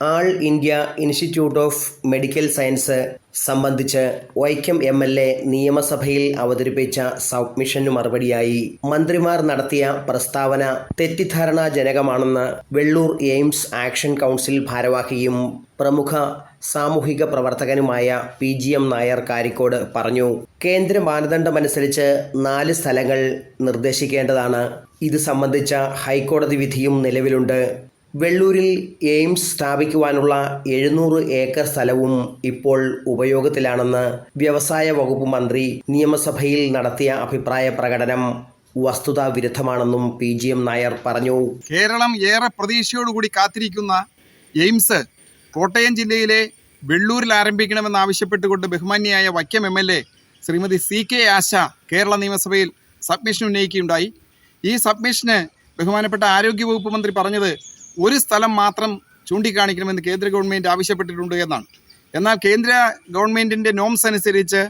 All India institute of medical science സംബന്ധിച്ച് Vaikom M L A നിയമസഭയിൽ അവതരിപ്പിച്ച സബ്മിഷനു മറുപടിയായി മന്ത്രിമാർ നടത്തിയ പ്രസ്താവന തെറ്റിദ്ധാരണാജനകമാണെന്ന് വെള്ളൂർ എയിംസ് ആക്ഷൻ കൗൺസിൽ ഭാരവാഹിയും പ്രമുഖ സാമൂഹിക പ്രവർത്തകനുമായ P G M Nair Karikode പറഞ്ഞു. കേന്ദ്ര മാനദണ്ഡമനുസരിച്ച് നാല് സ്ഥലങ്ങൾ നിർദ്ദേശിക്കേണ്ടതാണ്. ഇത് സംബന്ധിച്ച ഹൈക്കോടതി വിധിയും നിലവിലുണ്ട്. വെള്ളൂരിൽ എയിംസ് സ്ഥാപിക്കുവാനുള്ള എഴുന്നൂറ് ഏക്കർ സ്ഥലവും ഇപ്പോൾ ഉപയോഗത്തിലാണെന്ന് വ്യവസായ വകുപ്പ് മന്ത്രി നിയമസഭയിൽ നടത്തിയ അഭിപ്രായ പ്രകടനം വസ്തുതാ വിരുദ്ധമാണെന്നും പി ജി എം നായർ പറഞ്ഞു. കേരളം ഏറെ പ്രതീക്ഷയോടുകൂടി കാത്തിരിക്കുന്ന എയിംസ് കോട്ടയം ജില്ലയിലെ വെള്ളൂരിൽ ആരംഭിക്കണമെന്ന് ആവശ്യപ്പെട്ടുകൊണ്ട് ബഹുമാന്യായ Vaikom M L A Shrimati C K Asha Kerala നിയമസഭയിൽ സബ്മിഷൻ ഉന്നയിക്കുകയുണ്ടായി. ഈ സബ്മിഷന് ബഹുമാനപ്പെട്ട ആരോഗ്യവകുപ്പ് മന്ത്രി പറഞ്ഞത് ഒരു സ്ഥലം മാത്രം ചൂണ്ടിക്കാണിക്കണമെന്ന് കേന്ദ്ര ഗവൺമെന്റ് ആവശ്യപ്പെട്ടിട്ടുണ്ട് എന്നാണ്. എന്നാൽ കേന്ദ്ര ഗവൺമെന്റിന്റെ നോംസ് അനുസരിച്ച്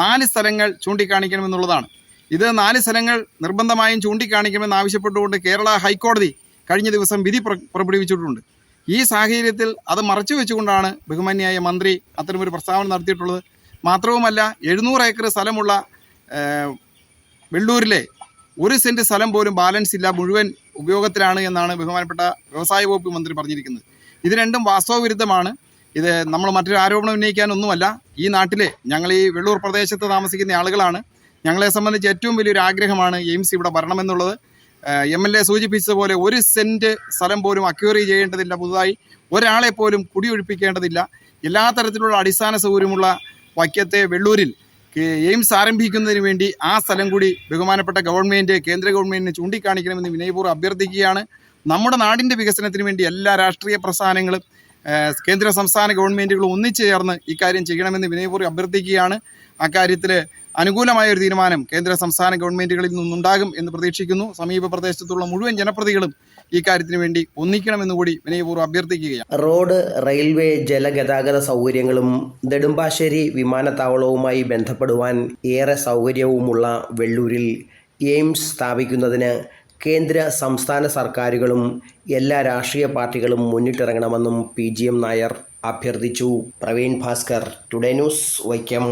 നാല് സ്ഥലങ്ങൾ ചൂണ്ടിക്കാണിക്കണമെന്നുള്ളതാണ്. ഇത് നാല് സ്ഥലങ്ങൾ നിർബന്ധമായും ചൂണ്ടിക്കാണിക്കണമെന്ന് ആവശ്യപ്പെട്ടുകൊണ്ട് കേരള ഹൈക്കോടതി കഴിഞ്ഞ ദിവസം വിധി പുറപ്പെടുവിച്ചിട്ടുണ്ട്. ഈ സാഹചര്യത്തിൽ അത് മറച്ചു വെച്ചുകൊണ്ടാണ് ബഹുമാന്യായ മന്ത്രി അത്തരമൊരു പ്രസ്താവന നടത്തിയിട്ടുള്ളത്. മാത്രവുമല്ല എഴുന്നൂറ് ഏക്കർ സ്ഥലമുള്ള വെള്ളൂരിലെ ഒരു സെന്റ് സ്ഥലം പോലും ബാലൻസ് ഇല്ല. മുഴുവൻ ഉപയോഗത്തിലാണ് എന്നാണ് ബഹുമാനപ്പെട്ട വ്യവസായ വകുപ്പ് മന്ത്രി പറഞ്ഞിരിക്കുന്നത്. ഇത് രണ്ടും വാസ്തവവിരുദ്ധമാണ് ഇത് നമ്മൾ മറ്റൊരു ആരോപണം ഉന്നയിക്കാനൊന്നുമല്ല. ഈ നാട്ടിലെ ഞങ്ങൾ ഈ വെള്ളൂർ പ്രദേശത്ത് താമസിക്കുന്ന ആളുകളാണ്. ഞങ്ങളെ സംബന്ധിച്ച് ഏറ്റവും വലിയൊരു ആഗ്രഹമാണ് എയിംസ് ഇവിടെ വരണമെന്നുള്ളത്. എം എൽ എ സൂചിപ്പിച്ചതുപോലെ ഒരു സെന്റ് സ്ഥലം പോലും അക്യൂറി ചെയ്യേണ്ടതില്ല പുതുതായി. ഒരാളെ പോലും കുടിയൊഴിപ്പിക്കേണ്ടതില്ല. എല്ലാ തരത്തിലുള്ള അടിസ്ഥാന സൗകര്യമുള്ള വൈക്കത്തെ വെള്ളൂരിൽ എയിംസ് ആരംഭിക്കുന്നതിന് വേണ്ടി ആ സ്ഥലം കൂടി ബഹുമാനപ്പെട്ട ഗവൺമെന്റ് കേന്ദ്ര ഗവൺമെന്റിന് ചൂണ്ടിക്കാണിക്കണമെന്ന് വിനയപൂർവം അഭ്യർത്ഥിക്കുകയാണ്. നമ്മുടെ നാടിന്റെ വികസനത്തിന് വേണ്ടി എല്ലാ രാഷ്ട്രീയ പ്രസ്ഥാനങ്ങളും കേന്ദ്ര സംസ്ഥാന ഗവൺമെന്റുകളും ഒന്നിച്ചു ചേർന്ന് ഇക്കാര്യം ചെയ്യണമെന്ന് വിനയപൂർവം അഭ്യർത്ഥിക്കുകയാണ്. അക്കാര്യത്തിൽ അനുകൂലമായ ഒരു തീരുമാനം കേന്ദ്ര സംസ്ഥാന ഗവൺമെന്റുകളിൽ നിന്നുണ്ടാകും എന്ന് പ്രതീക്ഷിക്കുന്നു. സമീപ പ്രദേശത്തുള്ള മുഴുവൻ ജനപ്രതികളും ഈ കാര്യത്തിന് വേണ്ടി ഒന്നിക്കണമെന്ന് കൂടി വിനയപൂർവം അഭ്യർത്ഥിക്കുകയാണ്. റോഡ് റെയിൽവേ ജലഗതാഗത സൗകര്യങ്ങളും നെടുമ്പാശ്ശേരി വിമാനത്താവളവുമായി ബന്ധപ്പെടുവാൻ ഏറെ സൗകര്യവുമുള്ള വെള്ളൂരിൽ എയിംസ് സ്ഥാപിക്കുന്നതിന് കേന്ദ്ര സംസ്ഥാന സർക്കാരുകളും എല്ലാ രാഷ്ട്രീയ പാർട്ടികളും മുന്നിട്ടിറങ്ങണമെന്നും പി ജി എം നായർ അഭ്യർത്ഥിച്ചു. Praveen Bhaskar today news Vaikom.